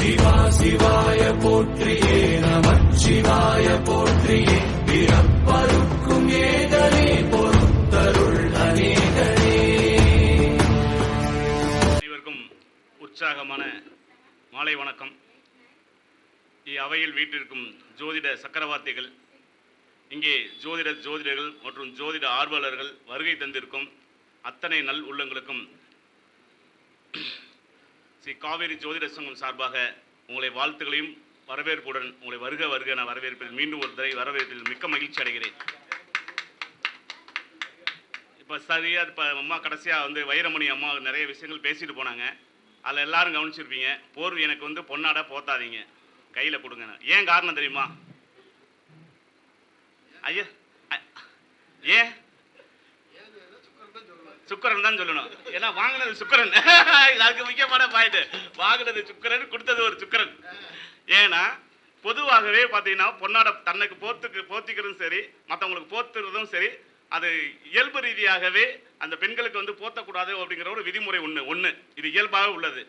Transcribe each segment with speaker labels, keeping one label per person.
Speaker 1: சிவா சிவாய போற்றியே நமச்சிவாய போற்றியே. பிறப்பருக்கும் ஏகனே பொறுத்தருள் அநேகனே.
Speaker 2: அனைவருக்கும் உற்சாகமான மாலை வணக்கம். அவையில் வீட்டிற்கும் ஜோதிட சக்கரவர்த்திகள் இங்கே ஜோதிட ஜோதிடர்கள் மற்றும் ஜோதிட ஆர்வலர்கள் வருகை தந்திருக்கும் அத்தனை நல் உள்ளங்களுக்கும் ஸ்ரீ காவேரி ஜோதிட சங்கம் சார்பாக உங்களை வாழ்த்துகளையும் வரவேற்புடன் உங்களை வருக வருக நான் வரவேற்பதில் மீண்டும் ஒரு தடவை வரவேற்பதில் மிக்க மகிழ்ச்சி அடைகிறேன். இப்போ சரியாக இப்போ அம்மா கடைசியாக வந்து வைரமணி அம்மா நிறைய விஷயங்கள் பேசிட்டு போனாங்க. அதில் எல்லாரும் கவனிச்சிருப்பீங்க. போர்வை எனக்கு வந்து பொன்னாட போத்தாதீங்க. கையில் கொடுங்க ஏன் காரணம் தெரியுமா? ஐயா ஏன்? சுக்கரன் தான் சொல்லணும். ஏன்னா வாங்கினது சுக்கரன். இது அதுக்கு முக்கியமான பாயிண்ட் வாங்கினது சுக்கரன் கொடுத்தது ஒரு சுக்கரன். ஏன்னா பொதுவாகவே பார்த்தீங்கன்னா பொன்னாட தன்னுக்கு போர்த்துக்கு போர்த்திக்கிறதும் சரி மற்றவங்களுக்கு போர்த்துறதும் சரி அது இயல்பு ரீதியாகவே அந்த பெண்களுக்கு வந்து போர்த்தக்கூடாது அப்படிங்கிற ஒரு விதிமுறை ஒன்று ஒன்று இது இயல்பாக உள்ளது.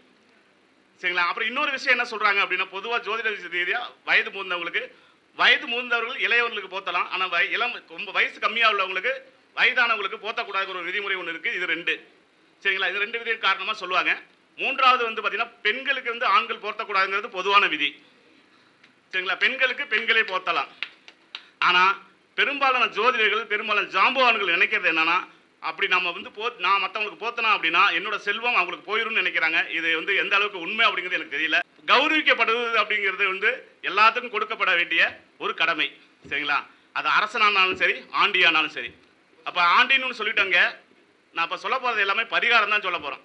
Speaker 2: சரிங்களா? அப்புறம் இன்னொரு விஷயம் என்ன சொல்கிறாங்க அப்படின்னா பொதுவாக ஜோதிட ரீதியாக வயது மூந்தவங்களுக்கு வயது மூந்தவர்கள் இளையவர்களுக்கு போத்தலாம் ஆனால் வய இளம் ரொம்ப வயசு கம்மியாக உள்ளவங்களுக்கு வயதானவங்களுக்கு போத்தக்கூடாது ஒரு விதிமுறை ஒன்று இருக்குது இது ரெண்டு. சரிங்களா? இது ரெண்டு விதியின் காரணமாக சொல்லுவாங்க. மூன்றாவது வந்து பார்த்தீங்கன்னா பெண்களுக்கு வந்து ஆண்கள் போர்த்தக்கூடாதுங்கிறது பொதுவான விதி. சரிங்களா? பெண்களுக்கு பெண்களே போர்த்தலாம் ஆனால் பெரும்பாலான ஜோதிடர்கள் பெரும்பாலான ஜாம்பவான்கள் நினைக்கிறது என்னன்னா அப்படி நம்ம வந்து போ நான் மற்றவங்களுக்கு போத்தனா அப்படின்னா என்னோட செல்வம் அவங்களுக்கு போயிடும்னு நினைக்கிறாங்க. இது வந்து எந்த அளவுக்கு உண்மை அப்படிங்கிறது எனக்கு தெரியல. கௌரவிக்கப்படுவது அப்படிங்கிறது வந்து எல்லாத்துக்கும் கொடுக்கப்பட வேண்டிய ஒரு கடமை. சரிங்களா? அது அரசனானாலும் சரி ஆண்டியானாலும் சரி. அப்போ ஆண்டின்னு சொல்லிட்டோங்க. நான் இப்போ சொல்ல போகிறது எல்லாமே பரிகாரம் தான் சொல்ல போகிறோம்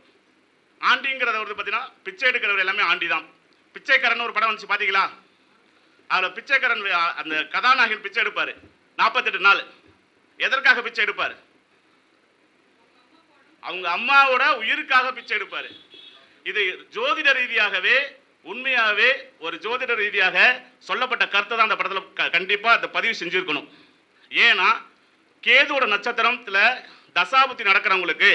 Speaker 2: ஆண்டிங்கிறத வந்து பார்த்தீங்கன்னா பிச்சை எடுக்கிறவர் எல்லாமே ஆண்டி தான் பிச்சைக்காரன் ஒரு படம் வந்துச்சு பார்த்தீங்களா அதில் பிச்சைக்காரன் அந்த கதாநாயகன் பிச்சை எடுப்பார். நாற்பத்தெட்டு நாள். எதற்காக பிச்சை எடுப்பார்? அவங்க அம்மாவோட உயிருக்காக பிச்சை எடுப்பார். இது ஜோதிட ரீதியாகவே உண்மையாகவே ஒரு ஜோதிட ரீதியாக சொல்லப்பட்ட கருத்தை தான் அந்த படத்தில் கண்டிப்பாக அந்த பதிவு செஞ்சுருக்கணும். ஏன்னா கேதுவோட நட்சத்திரத்தில் தசாபுத்தி நடக்கிறவங்களுக்கு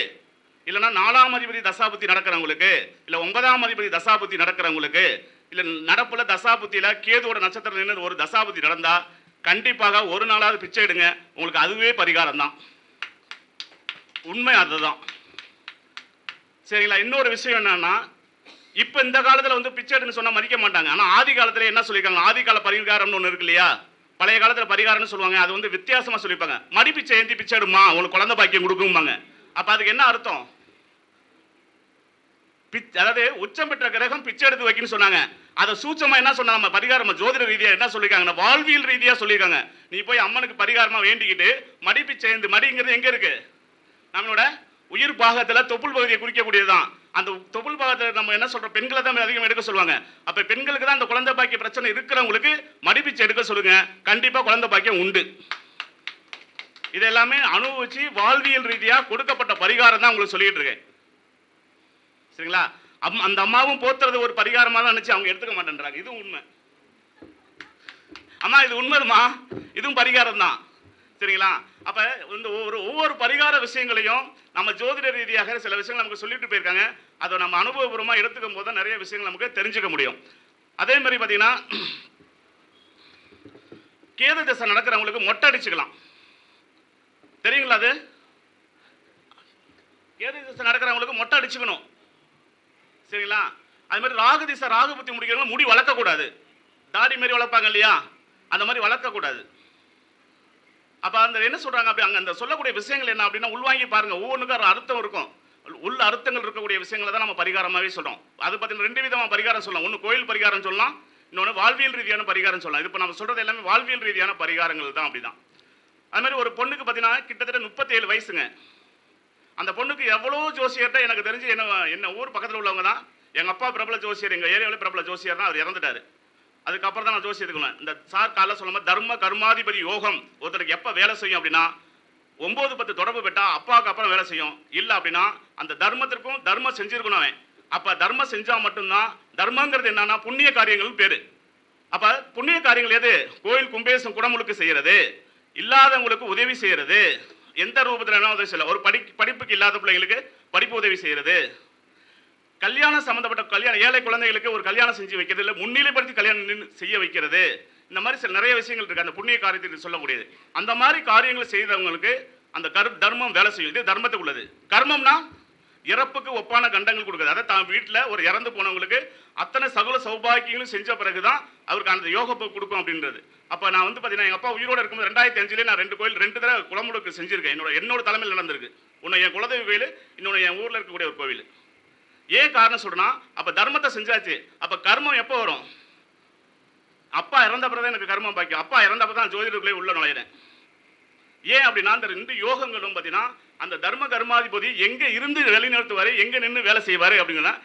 Speaker 2: இல்லைன்னா நாலாம் அதிபதி தசாபுத்தி நடக்கிறவங்களுக்கு இல்லை ஒன்பதாம் அதிபதி தசாபுத்தி நடக்கிறவங்களுக்கு இல்லை நடப்புல தசாபுத்தியில் கேதுவோட நட்சத்திரம் நின்று ஒரு தசாபுத்தி நடந்தால் கண்டிப்பாக ஒரு நாளாவது பிச்சை எடுங்க. உங்களுக்கு அதுவே பரிகாரம் தான். உண்மை அதுதான். சரிங்களா? இன்னொரு விஷயம் என்னன்னா இப்போ இந்த காலத்தில் வந்து பிச்சை எடுன்னு சொன்னால் மதிக்க மாட்டாங்க. ஆனால் ஆதி காலத்தில் என்ன சொல்லியிருக்காங்க? ஆதி கால பரிகாரம்னு ஒன்று இருக்கு இல்லையா? பழைய காலத்தில் பரிகாரம்னு சொல்லுவாங்க அது வந்து வித்தியாசமாக சொல்லிப்பாங்க. மடி பிச்சை ஏந்தி பிச்சை எடுமா உங்களுக்கு குழந்தை பாக்கியம் கொடுக்கும்பாங்க. அப்போ அதுக்கு என்ன அர்த்தம்? பிச் அதாவது உச்சம் பெற்ற கிரகம் பிச்சை எடுத்து வைக்கணும்னு சொன்னாங்க. அதை சூச்சமாக என்ன சொன்னா நம்ம பரிகாரம் ஜோதிட ரீதியாக என்ன சொல்லியிருக்காங்க வாழ்வியல் ரீதியாக சொல்லியிருக்காங்க நீ போய் அம்மனுக்கு பரிகாரமாக வேண்டிக்கிட்டு மடிப்பிச்சை ஏந்து மடிங்கிறது எங்கே இருக்குது நம்மளோட உயிர் பாகத்தில் தொப்புள் பகுதியை குறிக்கக்கூடியதுதான். அந்த தொப்புள் பாகத்தில் நம்ம என்ன சொல்கிறோம் பெண்களை தான் அதிகம் எடுக்க சொல்லுவாங்க. அப்போ பெண்களுக்கு தான் அந்த குழந்தை பாக்கிய பிரச்சனை இருக்கிறவங்களுக்கு மடிப்பிச்சு எடுக்க சொல்லுங்க. கண்டிப்பாக குழந்தை பாக்கியம் உண்டு. இது எல்லாமே அனுபவிச்சு வாழ்வியல் ரீதியாக கொடுக்கப்பட்ட பரிகாரம் தான் உங்களுக்கு சொல்லிட்டு இருக்கேன். சரிங்களா? அம் அந்த அம்மாவும் போத்துறது ஒரு பரிகாரமாக தான் நினச்சி அவங்க எடுத்துக்க மாட்டேன்றாங்க. இதுவும் உண்மை. அம்மா இது உண்மைதுமா இதுவும் பரிகாரம் தான் சரிங்களா? அப்போ இந்த ஒவ்வொரு ஒவ்வொரு பரிகார விஷயங்களையும் நம்ம ஜோதிட ரீதியாக சில விஷயங்கள் நமக்கு சொல்லிட்டு போயிருக்காங்க. அதை நம்ம அனுபவபூர்வமா எடுத்துக்கும் போது தான் நிறைய விஷயங்கள் நமக்கு தெரிஞ்சுக்க முடியும். அதே மாதிரி பார்த்தீங்கன்னா கேது திசை நடக்கிறவங்களுக்கு மொட்டை அடிச்சுக்கலாம். தெரியுங்களா அது? கேது திசை நடக்கிறவங்களுக்கு மொட்டை அடிச்சுக்கணும். சரிங்களா? அது மாதிரி ராகு திசை ராகு புத்தி முடிக்கிறவங்க முடி வளர்க்கக்கூடாது. தாடி மாதிரி வளர்ப்பாங்க இல்லையா? அந்த மாதிரி வளர்க்கக்கூடாது. அப்போ அந்த என்ன சொல்றாங்க அப்படி அங்கே அந்த சொல்லக்கூடிய விஷயங்கள் என்ன அப்படின்னா உள்வாங்கி பாருங்க ஒவ்வொன்றுக்கும் ஒரு அர்த்தம் இருக்கும். உள்ள அர்த்தங்கள் இருக்கக்கூடிய விஷயங்களை தான் நம்ம பரிகாரமாகவே சொல்றோம். அது பார்த்தீங்கன்னா ரெண்டு விதமாக பரிகாரம் சொல்லலாம். ஒன்று கோயில் பரிகாரம் சொல்லலாம் இன்னொன்று வாழ்வியல் ரீதியான பரிகாரம் சொல்லலாம். இப்போ நம்ம சொல்றது எல்லாமே வாழ்வியல் ரீதியான பரிகாரங்கள் தான் அப்படிதான். அது மாதிரி ஒரு பொண்ணுக்கு பார்த்தீங்கன்னா கிட்டத்தட்ட முப்பத்தேழு வயசுங்க. அந்த பொண்ணுக்கு எவ்வளோ ஜோசியர்கிட்ட எனக்கு தெரிஞ்சு என்ன என்ன ஊர் பக்கத்தில் உள்ளவங்க தான். எங்கள் அப்பா பிரபல ஜோசியர் எங்கள் ஏரியாவில் பிரபல ஜோசியர் தான் அவர் இறந்துட்டாரு. அதுக்கப்புறம் தான் நான் ஜோசியத்துக்கு இந்த சார் காலைல சொல்லும் தர்ம கர்மாதிபதி யோகம் ஒருத்தருக்கு எப்போ வேலை செய்யும் அப்படின்னா ஒம்பது பத்து தொடர்பு பெட்டால் அப்பாவுக்கு அப்புறம் வேலை செய்யும். இல்லை அப்படின்னா அந்த தர்மத்திற்கும் தர்மம் செஞ்சுருக்கணும் அவன். அப்போ தர்மம் செஞ்சால் மட்டும்தான் தர்மங்கிறது என்னன்னா புண்ணிய காரியங்கள் பேர். அப்போ புண்ணிய காரியங்கள் எது? கோயில் கும்பேசம் குடமுழுக்கு செய்கிறது இல்லாதவங்களுக்கு உதவி செய்கிறது எந்த ரூபத்தில் என்ன உதவி செய்யலாம். ஒரு படி படிப்புக்கு இல்லாத பிள்ளைங்களுக்கு படிப்பு உதவி செய்கிறது கல்யாணம் சம்பந்தப்பட்ட கல்யாணம் ஏழை குழந்தைகளுக்கு ஒரு கல்யாணம் செஞ்சு வைக்கிறது இல்லை. முன்னிலைப்படுத்தி கல்யாணம் செய்ய வைக்கிறது. இந்த மாதிரி சில நிறைய விஷயங்கள் இருக்குது அந்த புண்ணிய காரியத்தை சொல்ல அந்த மாதிரி காரியங்களை செய்தவங்களுக்கு அந்த கரு தர்மம் வேலை செய்யும். இது தர்மத்துக்கு உள்ளது கர்மம்னா இறப்புக்கு ஒப்பான கண்டங்கள் கொடுக்குது. அதை தான் வீட்டில் ஒரு இறந்து போனவங்களுக்கு அத்தனை சகல சௌபாக்கியங்களும் செஞ்ச பிறகு தான் அவருக்கு அந்த யோகப்பை கொடுக்கும் அப்படின்றது. அப்போ நான் வந்து பார்த்தீங்கன்னா எங்கள் அப்பா உயிரோடு இருக்கும்போது ரெண்டாயிரத்தி அஞ்சுலேயே நான் ரெண்டு கோயில் ரெண்டு தடவை குளமுடுக்கு செஞ்சிருக்கேன். என்னோட என்னோட தலைமையில் நடந்திருக்கு. ஒன்று என் குலதெய்வ கோயில் இன்னொன்று என் ஊரில் இருக்கக்கூடிய ஒரு கோவில். ஏன் காரணம் சொல்றேன்னா அப்போ தர்மத்தை செஞ்சாச்சு. அப்போ கர்மம் எப்போ வரும்? அப்பா இறந்த தான் எனக்கு கர்மம் பாக்கியம். அப்பா இறந்தப்ப தான் ஜோதிடர்களே உள்ள நுழையிறேன். ஏன் அப்படின்னா அந்த ரெண்டு யோகங்களும் பார்த்தீங்கன்னா அந்த தர்ம கர்மாதிபதி எங்க இருந்து வெளிநிறுத்துவாரு எங்க நின்று வேலை செய்வாரு அப்படிங்கன்னா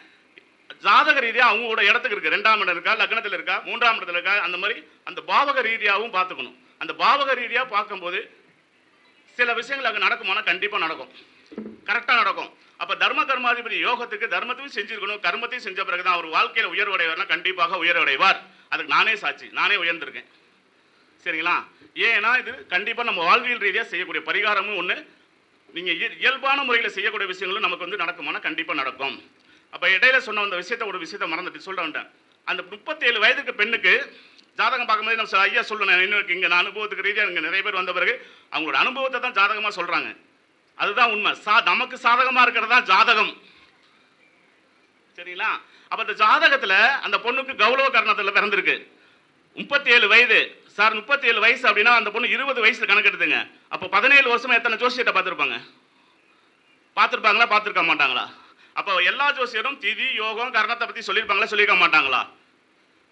Speaker 2: ஜாதக ரீதியாக அவங்களோட இடத்துக்கு இருக்கு. ரெண்டாம் இடம் இருக்கா லக்னத்தில் இருக்கா மூன்றாம் இடத்துல இருக்கா அந்த மாதிரி அந்த பாவக ரீதியாகவும் பார்த்துக்கணும். அந்த பாவக ரீதியாக பார்க்கும்போது சில விஷயங்கள் அங்கே நடக்குமானா கண்டிப்பாக நடக்கும். கரெக்டாக நடக்கும். அப்ப தர்ம கர்மாதிபதி யோகத்துக்கு தர்மத்தையும் செஞ்சிருக்கணும் கர்மத்தையும் செஞ்ச பிறகுதான் அவர் வாழ்க்கையில உயர்வடைவார்னா கண்டிப்பாக உயர்வடைவார். அதுக்கு நானே சாட்சி நானே உயர்ந்திருக்கேன். சரிங்களா? ஏன்னா இது கண்டிப்பா நம்ம வாழ்வியல் ரீதியா செய்யக்கூடிய பரிகாரமும் ஒண்ணு. நீங்க இயல்பான முறையில் செய்யக்கூடிய விஷயங்களும் நமக்கு வந்து நடக்குமானா கண்டிப்பா நடக்கும். அப்ப இடையில சொன்ன அந்த விஷயத்த ஒரு விஷயத்த மறந்துட்டு சொல்ல வேண்டாம் அந்த முப்பத்தேழு வயதுக்கு பெண்ணுக்கு ஜாதகம் பார்க்கும்போது நம்ம ஐயா சொல்லணும் இன்னும் இங்கே? நான் அனுபவத்துக்கு ரீதியாக இங்கே நிறைய பேர் வந்த பிறகு அவங்களோட அனுபவத்தை தான் ஜாதகமாக சொல்கிறாங்க அதுதான் உண்மை. சா நமக்கு சாதகமாக இருக்கிறது தான் ஜாதகம். சரிங்களா? அப்போ இந்த ஜாதகத்தில் அந்த பொண்ணுக்கு கௌரவ கர்ணத்தில் பிறந்திருக்கு. முப்பத்தி ஏழு வயது. சார் முப்பத்தி ஏழு வயசு அப்படின்னா அந்த பொண்ணு இருபது வயசில் கணக்கெடுத்துங்க. அப்போ பதினேழு வருஷமாக எத்தனை ஜோசியத்தை பார்த்துருப்பாங்க? பார்த்துருப்பாங்களா? பார்த்துருக்க மாட்டாங்களா? அப்போ எல்லா ஜோசியரும் திதி யோகம் கர்ணத்தை பற்றி சொல்லியிருப்பாங்களா? சொல்லியிருக்க மாட்டாங்களா?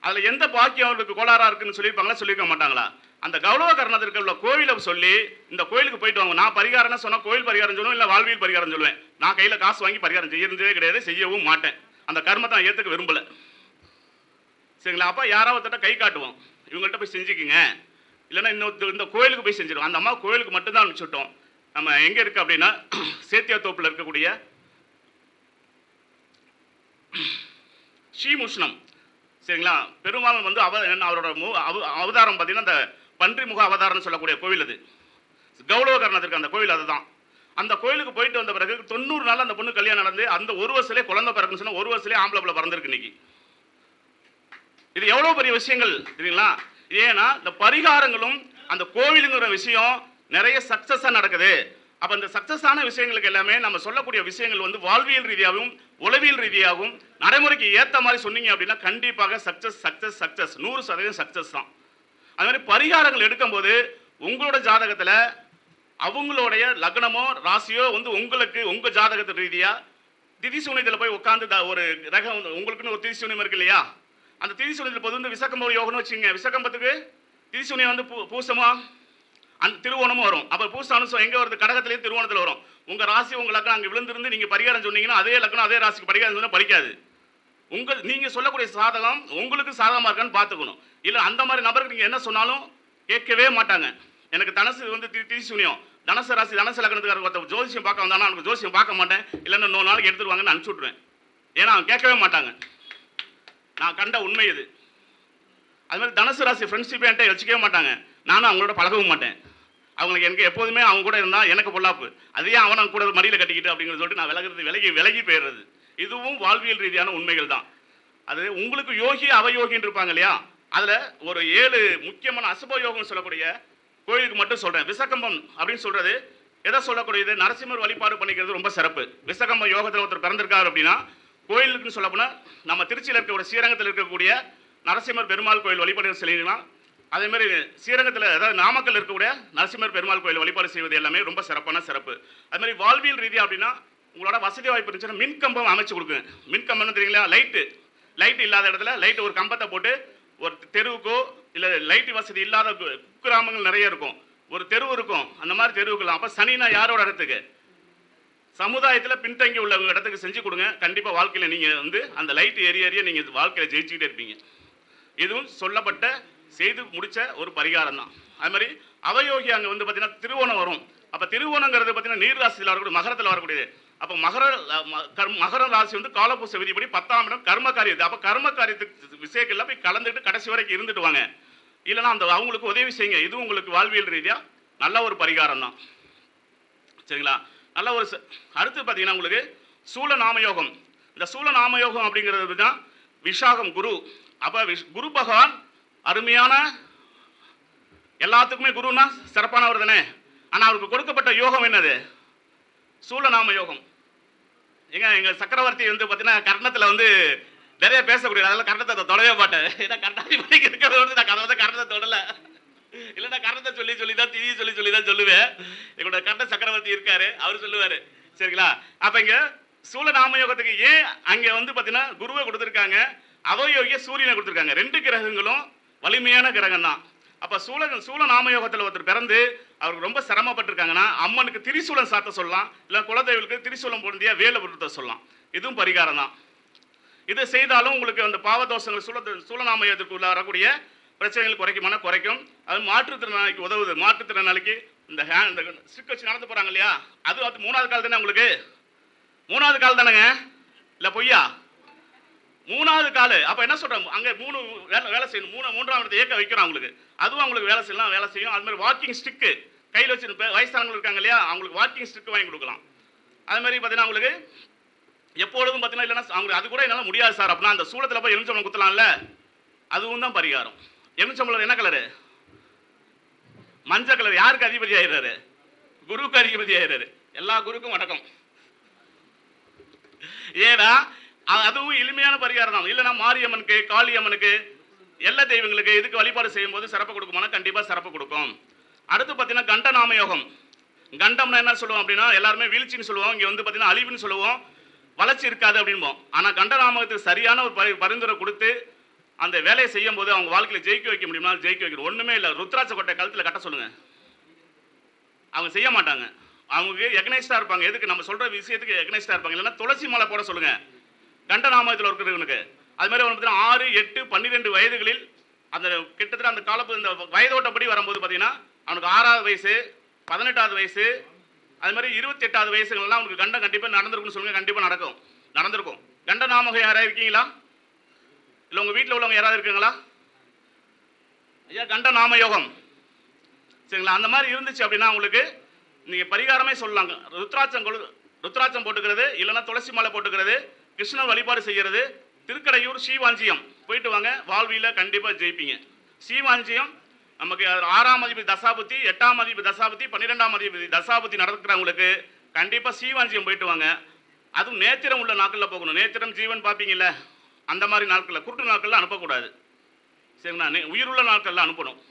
Speaker 2: அதில் எந்த பாக்கியம் அவர்களுக்கு கோளாறாக இருக்குன்னு சொல்லியிருப்பாங்களா? சொல்லியிருக்க மாட்டாங்களா? அந்த கௌரவ கர்ணத்திற்கு உள்ள கோவிலை சொல்லி இந்த கோயிலுக்கு போயிட்டு வாங்க. நான் பரிகாரம்னு சொன்னால் கோயில் பரிகாரம் சொல்லுவேன் இல்லை வாழ்வியல் பரிகாரம் சொல்லுவேன். நான் கையில் காசு வாங்கி பரிகாரம் செய்யறதே கிடையாது செய்யவும் மாட்டேன். அந்த கர்மத்தை நான் ஏற்றுக்க விரும்பல. சரிங்களா? அப்போ யாராவது கை காட்டுவோம். இவங்கள்ட்ட போய் செஞ்சுக்கிங்க. இல்லைன்னா இன்னொரு இந்த கோயிலுக்கு போய் செஞ்சிடும் அந்த அம்மா கோயிலுக்கு மட்டும்தான் அனுப்பிச்சுட்டோம் நம்ம எங்கே இருக்கு அப்படின்னா சேத்தியா தோப்பில் இருக்கக்கூடிய ஸ்ரீமுஷ்ணம். சரிங்களா? பெருமாள் வந்து அவ என்ன அவரோட மு அவ- அவதாரம் பார்த்தீங்கன்னா அந்த பன்றி முக அவதாரம்னு சொல்லக்கூடிய கோவில் அது. கௌரவகரணத்திற்கு அந்த கோவில் அதுதான். அந்த கோயிலுக்கு போயிட்டு வந்த பிறகு தொண்ணூறு நாள் அந்த பொண்ணு கல்யாணம் நடந்து அந்த ஒரு வருஷத்துலேயே குழந்தை பிறக்குன்னு சொன்னால் ஒரு வருஷத்துலேயே ஆம்பளை பிள்ளை பிறந்திருக்கு இன்னைக்கு. இது எவ்வளோ பெரிய விஷயங்கள் சரிங்களா? ஏன்னா இந்த பரிகாரங்களும் அந்த கோவிலுங்கிற விஷயம் நிறைய சக்ஸஸாக நடக்குது. அப்போ இந்த சக்ஸஸான விஷயங்களுக்கு எல்லாமே நம்ம சொல்லக்கூடிய விஷயங்கள் வந்து வாழ்வியல் ரீதியாகவும் உளவியல் ரீதியாகவும் நடைமுறைக்கு ஏற்ற மாதிரி சொன்னீங்க அப்படின்னா கண்டிப்பாக சக்ஸஸ் சக்ஸஸ் சக்ஸஸ் நூறு சதவீதம் சக்ஸஸ் தான். அது மாதிரி பரிகாரங்கள் எடுக்கும்போது உங்களோட ஜாதகத்தில் அவங்களுடைய லக்னமோ ராசியோ வந்து உங்களுக்கு உங்கள் ஜாதகத்து ரீதியாக திதி சூனியத்தில் போய் உட்காந்து ஒரு ரகம் வந்து- உங்களுக்குன்னு ஒரு திதி சூனியம் இருக்கு இல்லையா? அந்த திதி சூனியத்தில் பொது வந்து விசக்கம்ப யோகம்னு வச்சுங்க விசக்கம்பத்துக்கு திதி சூனியம் வந்து பூ பூசமா? அந்த திருவோணமும் வரும். அப்போ பூச அனுசம் எங்கே வருது? கடகத்திலேயே திருவோணத்தில் வரும். உங்கள் ராசி உங்கள் லக்னம் அங்கே விழுந்திருந்து நீங்கள் பரிகாரம் சொன்னீங்கன்னா அதே லக்னம் அதே ராசிக்கு பரிகாரம் சொன்னால் படிக்காது உங்கள் நீங்கள் சொல்லக்கூடிய சாதகம் உங்களுக்கு சாதகமாக இருக்கான்னு பார்த்துக்கணும். இல்லை அந்த மாதிரி நபருக்கு நீங்கள் என்ன சொன்னாலும் கேட்கவே மாட்டாங்க. எனக்கு தனசு வந்து திரு திரிசூனியம் தனசு ராசி தனசு லக்னத்துக்காரர் ஒருத்தர் ஜோசியம் பார்க்க வந்தானா அவனுக்கு ஜோசியம் பார்க்க மாட்டேன். இல்லைன்னா இன்னொரு நாளைக்கு எடுத்துருவாங்கன்னு அனுப்பிச்சு விட்ருவேன் ஏன்னா அவன் கேட்கவே மாட்டாங்க. நான் கண்ட உண்மை இது. அது மாதிரி தனுசு ராசி ஃப்ரெண்ட்ஷிப் என்கிட்ட வச்சுக்கவே மாட்டாங்க. நானும் அவங்களோட பழகவும் மாட்டேன். அவங்களுக்கு எனக்கு எப்போதுமே அவங்க கூட இருந்தால் எனக்கு பொல்லாப்பு. அதையே அவனை கூட மடியில் கட்டிக்கிட்டு அப்படிங்கிற சொல்லிட்டு நான் விலகிறது விலகி விலகி போயிடுறது. இதுவும் வாழ்வியல் ரீதியான உண்மைகள் தான். அது உங்களுக்கு யோகி அவயோகின்னு இருப்பாங்க இல்லையா? அதில் ஒரு ஏழு முக்கியமான அசுப யோகம்னு சொல்லக்கூடிய கோயிலுக்கு மட்டும் சொல்கிறேன் விசகம்பம் அப்படின்னு சொல்கிறது எதை சொல்லக்கூடியது? நரசிம்மர் வழிபாடு பண்ணிக்கிறது ரொம்ப சிறப்பு. விசகம்ப யோகத்தில் ஒருத்தர் பிறந்திருக்காரு அப்படின்னா கோயிலுக்குன்னு சொல்லப்போனால் நம்ம திருச்சியில் இருக்கக்கூடிய ஸ்ரீரங்கத்தில் இருக்கக்கூடிய நரசிம்மர் பெருமாள் கோயில் வழிபாடு செய்யலாம். அதே மாதிரி ஸ்ரீரங்கத்தில் அதாவது நாமக்கல் இருக்கக்கூடிய நரசிம்மர் பெருமாள் கோயில் வழிபாடு செய்வது எல்லாமே ரொம்ப சிறப்பான சிறப்பு. அது மாதிரி வாழ்வியல் ரீதியாக அப்படின்னா உங்களோட வசதி வாய்ப்பு இருந்துச்சுன்னா மின் கம்பம் அமைச்சு கொடுக்குங்க. மின் கம்பம்னு தெரியுங்களா? லைட்டு. லைட் இல்லாத இடத்துல லைட் ஒரு கம்பத்தை போட்டு ஒரு தெருவுக்கோ இல்லை லைட் வசதி இல்லாத கு- குக்கிராமங்கள் நிறைய இருக்கும். ஒரு தெருவு இருக்கும். அந்த மாதிரி தெருவுக்குலாம் அப்போ சனினா யாரோட இடத்துக்கு? சமுதாயத்தில் பின்தங்கி உள்ளவங்க இடத்துக்கு செஞ்சு கொடுங்க. கண்டிப்பாக வாழ்க்கையில் நீங்கள் வந்து அந்த லைட் ஏரிய ஏரிய நீங்கள் வாழ்க்கையில் ஜெயிச்சுக்கிட்டே இருப்பீங்க. இதுவும் சொல்லப்பட்ட செய்து முடிச்ச ஒரு பரிகாரம் தான் அது மாதிரி அவயோகி அங்கே வந்து பார்த்தீங்கன்னா திருவோணம் வரும். அப்போ திருவோணங்கிறது பார்த்தீங்கன்னா நீர் ராசியில் வரக்கூடிய மகரத்தில் வரக்கூடியது. அப்போ மகர ம- கர்- மகர ராசி வந்து காலபூச விதிப்படி பத்தாம் இடம் கர்ம காரியத்து. அப்போ கர்ம காரியத்துக்கு விஷயங்கள்லாம் போய் கலந்துட்டு கடைசி வரைக்கும் இருந்துட்டு வாங்க. இல்லைன்னா அந்த அவங்களுக்கு உதவி செய்யுங்க. இதுவும் உங்களுக்கு வாழ்வியல் ரீதியாக நல்ல ஒரு பரிகாரம் தான் சரிங்களா? நல்ல ஒரு ச- அடுத்து பார்த்தீங்கன்னா உங்களுக்கு சூழ நாமயோகம். இந்த சூழ நாமயோகம் அப்படிங்கிறது தான் விஷாகம் குரு. அப்போ விஷ்- குரு பகவான் அருமையான எல்லாத்துக்குமே குருன்னா சிறப்பானவர் தானே? ஆனால் அவருக்கு கொடுக்கப்பட்ட யோகம் என்னது? சூழநாம யோகம். ஏங்க எங்க சக்கரவர்த்தி வந்து பார்த்தீங்கன்னா கர்ணத்தில் வந்து நிறைய பேசக்கூடிய அதெல்லாம் கர்ணத்தை தொடவே மாட்டேன். ஏன்னா கர்ணாதிபதிக்கு இருக்கிறது வந்து நான் கர்ணத்தை கர்ணத்தை தொடல. இல்லைன்னா கர்ணத்தை சொல்லி சொல்லி தான் திதி சொல்லி சொல்லி தான் சொல்லுவேன். எங்களோட கர்ண சக்கரவர்த்தி இருக்காரு. அவர் சொல்லுவார். சரிங்களா? அப்போ இங்கே சூழநாம யோகத்துக்கு ஏன் அங்கே வந்து பார்த்தீங்கன்னா குருவை கொடுத்துருக்காங்க? அவயோகிய சூரியனை கொடுத்துருக்காங்க. ரெண்டு கிரகங்களும் வலிமையான கிரகம் தான் அப்போ சூல சூழ நாமயோகத்தில் ஒருத்தர் பிறந்து அவருக்கு ரொம்ப சிரமப்பட்டிருக்காங்கன்னா அம்மனுக்கு திரிசூலம் சாத்த சொல்லலாம் இல்லை குலதெய்வங்களுக்கு திரிசூலம் பொருந்திய வேலை பொருத்த சொல்லலாம். இதுவும் பரிகாரம் தான் இது செய்தாலும் உங்களுக்கு அந்த பாவதோஷங்கள் சூழ சூழநாமயத்துக்குள்ள வரக்கூடிய பிரச்சனைகள் குறைக்குமான குறைக்கும். அது மாற்றுத்திறனாளிக்கு உதவுது. மாற்றுத்திறனாளிக்கு இந்த ஹேண்ட் இந்த ஸ்டிக் வச்சு நடந்து போகிறாங்க இல்லையா? அது அது மூணாவது கால் தானே உங்களுக்கு? மூணாவது கால் தானேங்க? இல்லை பொய்யா? மூணாவது கால். அப்போ என்ன சொல்கிறாங்க அங்கே மூணு வேலை வேலை செய்யணும். மூணு மூன்றாவது ஏக்க இயக்க வைக்கிறோம் அவங்களுக்கு. அதுவும் அவங்களுக்கு வேலை செய்யலாம் வேலை செய்யும். அது மாதிரி வாக்கிங் ஸ்டிக்கு கையில் வச்சு வயசானவங்க இருக்காங்க இல்லையா அவங்களுக்கு வாக்கிங் ஸ்டிக்கு வாங்கி கொடுக்கலாம். அது மாதிரி பார்த்தீங்கன்னா அவங்களுக்கு எப்பொழுதும் பார்த்தீங்கன்னா இல்லைன்னா அவங்க அது கூட என்னால் முடியாது சார். அப்படின்னா அந்த சூளத்தில் போய் எலுமிச்சம்பளம் குத்தலாம்ல? அதுவும் தான் பரிகாரம். எலுமிச்சம்பளம் என்ன கலரு மஞ்சள் கலர் யாருக்கு அதிபதி ஆயிடுறாரு? குருவுக்கு அதிபதி ஆயிடுறாரு. எல்லா குருக்கும் வணக்கம். ஏன்னா அதுவும் எளிமையான பரிகாரம் தான். இல்லைன்னா மாரியம்மனுக்கு காளியம்மனுக்கு எல்லா தெய்வங்களுக்கு இதுக்கு வழிபாடு செய்யும்போது சிறப்பு கொடுக்குமானா கண்டிப்பாக சிறப்பு கொடுக்கும். அடுத்து பார்த்தீங்கன்னா கண்ட கண்டம்னா என்ன சொல்லுவோம் அப்படின்னா எல்லாருமே வீழ்ச்சின்னு சொல்லுவோம். இங்கே வந்து பார்த்தீங்கன்னா அழிவுன்னு சொல்லுவோம். வளர்ச்சி இருக்காது அப்படின்போம். ஆனால் கண்டநாமகத்துக்கு சரியான ஒரு பரி பரிந்துரை கொடுத்து அந்த வேலையை செய்யும் போது அவங்க வாழ்க்கையில் ஜெயிக்க வைக்க முடியுமா? ஜெயிக்க வைக்கணும் ஒன்றுமே இல்லை. ருத்ராட்ச கொட்டை கழுத்தில் கட்ட சொல்லுங்கள் அவங்க செய்ய மாட்டாங்க. அவங்க எக்னைஸ்டாக இருப்பாங்க. எதுக்கு? நம்ம சொல்கிற விஷயத்துக்கு எக்னைஸ்டாக இருப்பாங்க. இல்லைன்னா துளசி மாலை போட சொல்லுங்கள் தண்டநாமத்தில் இருக்கிறவனுக்கு அது மாதிரி பார்த்தீங்கன்னா ஆறு எட்டு பன்னிரெண்டு வயதுகளில் அந்த கிட்டத்தட்ட அந்த காலப்பு இந்த வயதோட்டப்படி வரும்போது பார்த்தீங்கன்னா அவனுக்கு ஆறாவது வயசு பதினெட்டாவது வயசு அது மாதிரி இருபத்தி எட்டாவது வயசுகள்லாம் அவனுக்கு கண்டம் கண்டிப்பாக நடந்திருக்கும்னு சொல்லுங்க. கண்டிப்பாக நடக்கும். நடந்திருக்கும். கண்ட நாமகம் யாராவது இருக்கீங்களா? இல்லை உங்கள் வீட்டில் உள்ளவங்க யாராவது இருக்குங்களா? ஐயா கண்ட நாம யோகம் சரிங்களா? அந்த மாதிரி இருந்துச்சு அப்படின்னா உங்களுக்கு நீங்கள் பரிகாரமே சொல்லலாங்க. ருத்ராட்சம் கொடு ருத்ராட்சம் போட்டுக்கிறது இல்லைன்னா துளசி மாலை போட்டுக்கிறது கிருஷ்ணர் வழிபாடு செய்கிறது திருக்கடையூர் ஸ்ரீவாஞ்சியம். போயிட்டு வாங்க வாழ்வியில் கண்டிப்பாக ஜெயிப்பீங்க. ஸ்ரீவாஞ்சியம் நமக்கு ஆறாம் அதிபதி தசாபுத்தி எட்டாம் அதிபதி தசாபுத்தி பன்னிரெண்டாம் அதிபதி தசாபுத்தி நடக்கிறவங்களுக்கு கண்டிப்பாக ஸ்ரீவாஞ்சியம் போயிட்டு வாங்க. அதுவும் நேத்திரம் உள்ள நாட்களில் போகணும். நேத்திரம் ஜீவன் பார்ப்பீங்கல்ல அந்த மாதிரி நாட்களில் குருட்டு நாட்களில் அனுப்பக்கூடாது. சரிங்களா? நே- உயிருள்ள நாட்களில் அனுப்பணும்.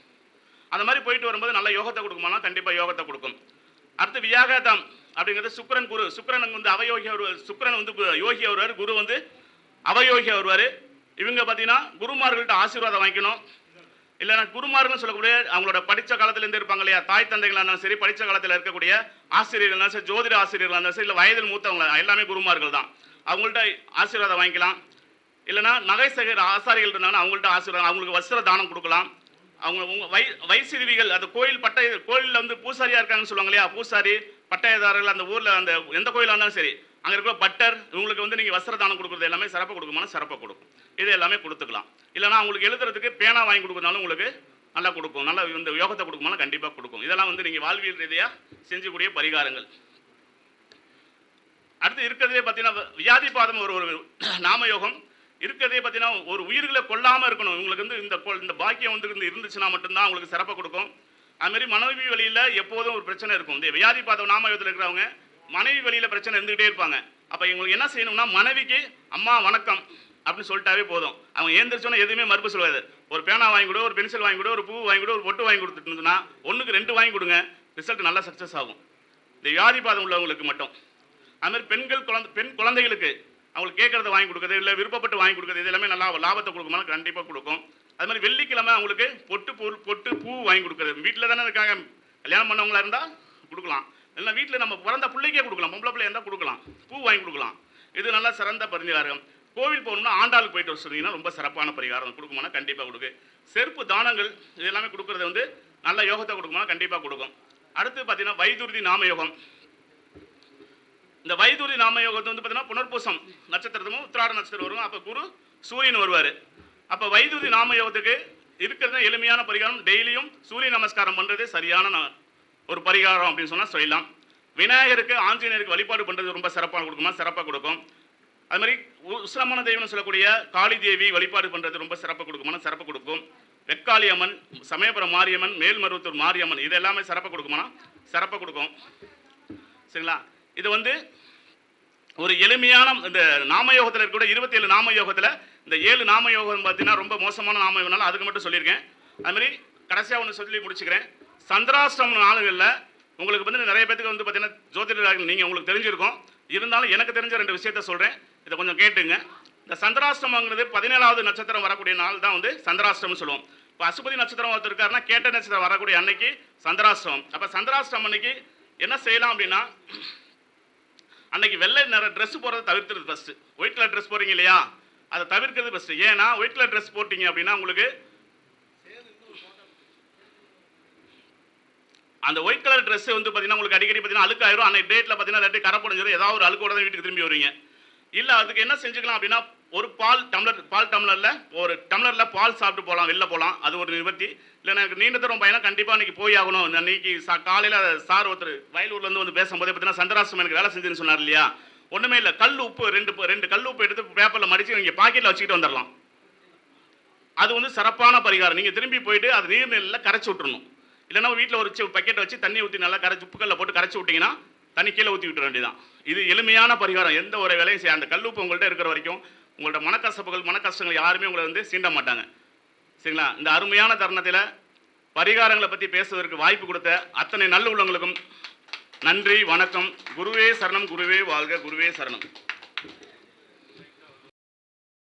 Speaker 2: அந்த மாதிரி போயிட்டு வரும்போது நல்ல யோகத்தை கொடுக்குமானா கண்டிப்பாக யோகத்தை கொடுக்கும். அடுத்து வியாகதம். அப்படிங்கிறது சுக்கரன் குரு. சுக்கிரன் வந்து அவயோகி வருவார் சுக்கரன் வந்து யோகி வருவார் குரு வந்து அவயோகி வருவார் இவங்க பார்த்தீங்கன்னா குருமார்கள்ட்ட ஆசீர்வாதம் வாங்கிக்கணும். இல்லைன்னா குருமார்கள்னு சொல்லக்கூடிய அவங்களோட படித்த காலத்துலேருந்து இருப்பாங்க இல்லையா? தாய் தந்தைகளாக இருந்தாலும் சரி படித்த காலத்தில் இருக்கக்கூடிய ஆசிரியர்கள் இருந்தாலும் சரி ஜோதிட ஆசிரியர்களாக இருந்தாலும் சரி இல்லை வயதில் மூத்தவங்க எல்லாமே குருமார்கள் தான். அவங்கள்ட்ட ஆசீர்வாதம் வாங்கிக்கலாம். இல்லைன்னா நகை சகர் ஆசாரிகள் இருந்தாங்கன்னா அவங்கள்ட்ட ஆசீர்வாதம் அவங்களுக்கு வஸ்திர தானம் கொடுக்கலாம். அவங்க உங்கள் வை வைசிறுவிகள் அந்த கோயில் பட்டை கோயிலில் வந்து பூசாரியாக இருக்காங்கன்னு சொல்லுவாங்க இல்லையா? பூசாரி பட்டயதாரர்கள் அந்த ஊரில் அந்த எந்த கோயிலாக இருந்தாலும் சரி அங்கே இருக்கிற பட்டர் இவங்களுக்கு வந்து நீங்கள் வஸ்திர தானம் கொடுக்குறது எல்லாமே சிறப்பு கொடுக்குமான சிறப்பை கொடுக்கும். இது எல்லாமே கொடுத்துக்கலாம். இல்லைனா உங்களுக்கு எழுதுறதுக்கு பேனா வாங்கி கொடுக்கறதுனாலும் உங்களுக்கு நல்லா கொடுக்கும் நல்லா இந்த யோகத்தை கொடுக்குமானா கண்டிப்பாக கொடுக்கும். இதெல்லாம் வந்து நீங்கள் வாழ்வியல் ரீதியாக செஞ்சக்கூடிய பரிகாரங்கள். அடுத்து இருக்கிறதே பார்த்தீங்கன்னா வியாதி பாதம் ஒரு ஒரு நாம யோகம் இருக்கிறதே பார்த்தீங்கன்னா ஒரு உயிர்களை கொல்லாமல் இருக்கணும். உங்களுக்கு வந்து இந்த இந்த பாக்கியம் வந்து இருந்துச்சுன்னா மட்டும்தான் உங்களுக்கு சிறப்பை கொடுக்கும். அதுமாரி மனைவி வழியில் எப்போதும் ஒரு பிரச்சனை இருக்கும். இந்த வியாதி பார்த்த நாமயத்தில் இருக்கிறவங்க மனைவி வழியில் பிரச்சனை இருந்துக்கிட்டே இருப்பாங்க. அப்போ இவங்களுக்கு என்ன செய்யணும்னா மனைவிக்கு அம்மா வணக்கம் அப்படின்னு சொல்லிட்டாவே போதும். அவங்க ஏந்திரிச்சோன்னா எதுவுமே மறுப்பு சொல்லுவாது ஒரு பேனா வாங்கி கொடு ஒரு பென்சில் வாங்கி கொடு ஒரு பூ வாங்கி கொடு ஒரு பொட்டு வாங்கி கொடுத்துட்டுனா ஒன்றுக்கு ரெண்டு வாங்கி கொடுங்க. ரிசல்ட் நல்லா சக்ஸஸ் ஆகும். இந்த வியாதி பாதம் உள்ளவங்களுக்கு மட்டும். அதுமாதிரி பெண்கள் குழந்தை பெண் குழந்தைகளுக்கு அவங்களுக்கு கேட்குறத வாங்கி கொடுக்குறது இல்லை விருப்பப்பட்டு வாங்கி கொடுக்குறது இது எல்லாமே நல்லா லாபத்தை கொடுக்குமானா கண்டிப்பாக கொடுக்கும். அது மாதிரி வெள்ளிக்கிழமை அவங்களுக்கு பொட்டு பொருள் பொட்டு பூ வாங்கி கொடுக்குறது. வீட்டில் தானே இருக்காங்க. கல்யாணம் பண்ணவங்களா இருந்தால் கொடுக்கலாம். இல்லைன்னா வீட்டில் நம்ம பிறந்த பிள்ளைக்கே கொடுக்கலாம். பொம்பளை பிள்ளை இருந்தால் கொடுக்கலாம். பூ வாங்கி கொடுக்கலாம். இது நல்லா சிறந்த பரிகாரம். கோவில் போகணும்னா ஆண்டாளுக்கு போயிட்டு வர சொன்னீங்கன்னா ரொம்ப சிறப்பான பரிகாரம். கொடுக்குமானா கண்டிப்பாக கொடுக்கு. செருப்பு தானங்கள் இது எல்லாமே கொடுக்குறது வந்து நல்ல யோகத்தை கொடுக்குமானா கண்டிப்பாக கொடுக்கும். அடுத்து பார்த்தீங்கன்னா வைதுருதி நாம யோகம் இந்த வைதுரி நாம யோகத்தை வந்து பார்த்தீங்கன்னா புனர்பூசம் நட்சத்திரமும் உத்திராட நட்சத்திரம் வரும் அப்போ குரு சூரியன் வருவார். அப்போ வைதுதி நாம யோகத்துக்கு இருக்கிறது எளிமையான பரிகாரம். டெய்லியும் சூரிய நமஸ்காரம் பண்ணுறது சரியான ஒரு பரிகாரம் அப்படின்னு சொன்னால் சொல்லலாம். விநாயகருக்கு ஆஞ்சநேயருக்கு வழிபாடு பண்ணுறது ரொம்ப சிறப்பாக கொடுக்குமா? சிறப்பாக கொடுக்கும். அது மாதிரி உ- உசிரமான தெய்வம்னு சொல்லக்கூடிய காளி தேவி வழிபாடு பண்றது ரொம்ப சிறப்பாக கொடுக்குமான சிறப்பு கொடுக்கும். வெக்காளி அம்மன் சமயபுரம் மாரியம்மன் மேல்மருவத்தூர் மாரியம்மன் இது எல்லாமே சிறப்பு கொடுக்குமானா? சிறப்பாக கொடுக்கும். சரிங்களா? இது வந்து ஒரு எளிமையான இந்த நாமயோகத்தில் இருக்கக்கூடிய இருபத்தி ஏழு நாமயோகத்தில் இந்த ஏழு நாம யோகம் பார்த்தீங்கன்னா ரொம்ப மோசமான நாமயோகம்னால அதுக்கு மட்டும் சொல்லியிருக்கேன். அதுமாதிரி கடைசியாக ஒன்று சொல்லி முடிச்சுக்கிறேன். சந்திராஷ்டம நாளுகளில் உங்களுக்கு வந்து நிறைய பேத்துக்கு வந்து பார்த்தீங்கன்னா ஜோதிடர்கள் நீங்கள் உங்களுக்கு தெரிஞ்சிருக்கும். இருந்தாலும் எனக்கு தெரிஞ்ச ரெண்டு விஷயத்த சொல்கிறேன் இதை கொஞ்சம் கேட்டுங்க. இந்த சந்திராஷ்டமங்கிறது பதினேழாவது நட்சத்திரம் வரக்கூடிய நாள் தான் வந்து சந்திராஷ்டமம் சொல்லுவோம். இப்போ அசுபதி நட்சத்திரம் ஒருத்தர் இருக்காருன்னா கேட்ட நட்சத்திரம் வரக்கூடிய அன்னைக்கு சந்திராஷ்டிரம் அப்போ சந்திராஷ்டிரம் அன்னைக்கு என்ன செய்யலாம் அப்படின்னா அன்னைக்கு வெள்ளை நிற ட்ரெஸ் போடுறத தவிர்த்துறது ஃபஸ்ட்டு ஒயிட் கலர் ட்ரெஸ் போடுறீங்க இல்லையா? அதை தவிர்க்கிறது பெஸ்ட்டு ஏன்னா ஒயிட் கலர் ட்ரெஸ் போட்டீங்க அப்படின்னா உங்களுக்கு அந்த ஒயிட் கலர் ட்ரெஸ் வந்து பார்த்தீங்கன்னா உங்களுக்கு அடிக்கடி பார்த்தீங்கன்னா அழுக்காயிரும். அன்னைக்கு டேட்டில் பார்த்தீங்கன்னா இல்லாட்டி கரை படிஞ்சிடும் ஏதாவது ஒரு அழுக்கோட தான் வீட்டுக்கு திரும்பி வருவீங்க. இல்லை அதுக்கு என்ன செஞ்சுக்கலாம் அப்படின்னா ஒரு பால் டம்ளர் பால் டம்ளரில் ஒரு டம்ளரில் பால் சாப்பிட்டு போகலாம் வெளில போகலாம் அது ஒரு நிவர்த்தி. இல்லை எனக்கு நீண்ட தூரம் பையனா கண்டிப்பாக இன்றைக்கி போய் ஆகணும். இன்னைக்கு சா காலையில் சார் ஒருத்தர் வயலூர்லேருந்து வந்து பேசும்போதே பார்த்தீங்கன்னா சந்திராசிரமம் எனக்கு வேலை செஞ்சுன்னு சொன்னார் இல்லையா? ஒன்றுமே இல்லை. கல் உப்பு ரெண்டு ரெண்டு கல் உப்பு எடுத்து பேப்பரில் மடித்து நீங்கள் பாக்கெட்டில் வச்சுக்கிட்டு வந்துடலாம் அது வந்து சிறப்பான பரிகாரம். நீங்கள் திரும்பி போயிட்டு அது நீர்நிலையில் கரைச்சி விட்டுறணும். இல்லைன்னா வீட்டில் ஒரு பக்கெட்டை வச்சு தண்ணி ஊற்றி நல்லா கரைச்சி உப்புக்கல்ல போட்டு கரைச்சி விட்டிங்கன்னா தண்ணி கீழே ஊற்றி விட்டுற வேண்டியதான் இது எளிமையான பரிகாரம். எந்த ஒரு வேலையும் செய்ய அந்த கல்லுப்பு உங்கள்கிட்ட இருக்கிற வரைக்கும் உங்களோட மனக்கசப்புகள் மனக்கஷ்டங்கள் யாருமே உங்களை வந்து சீண்ட மாட்டாங்க. சரிங்களா? இந்த அருமையான தருணத்தில் பரிகாரங்களை பற்றி பேசுவதற்கு வாய்ப்பு கொடுத்த அத்தனை நல்ல உள்ளவங்களுக்கும் நன்றி வணக்கம். குருவே சரணம் குருவே வாழ்க குருவே சரணம்.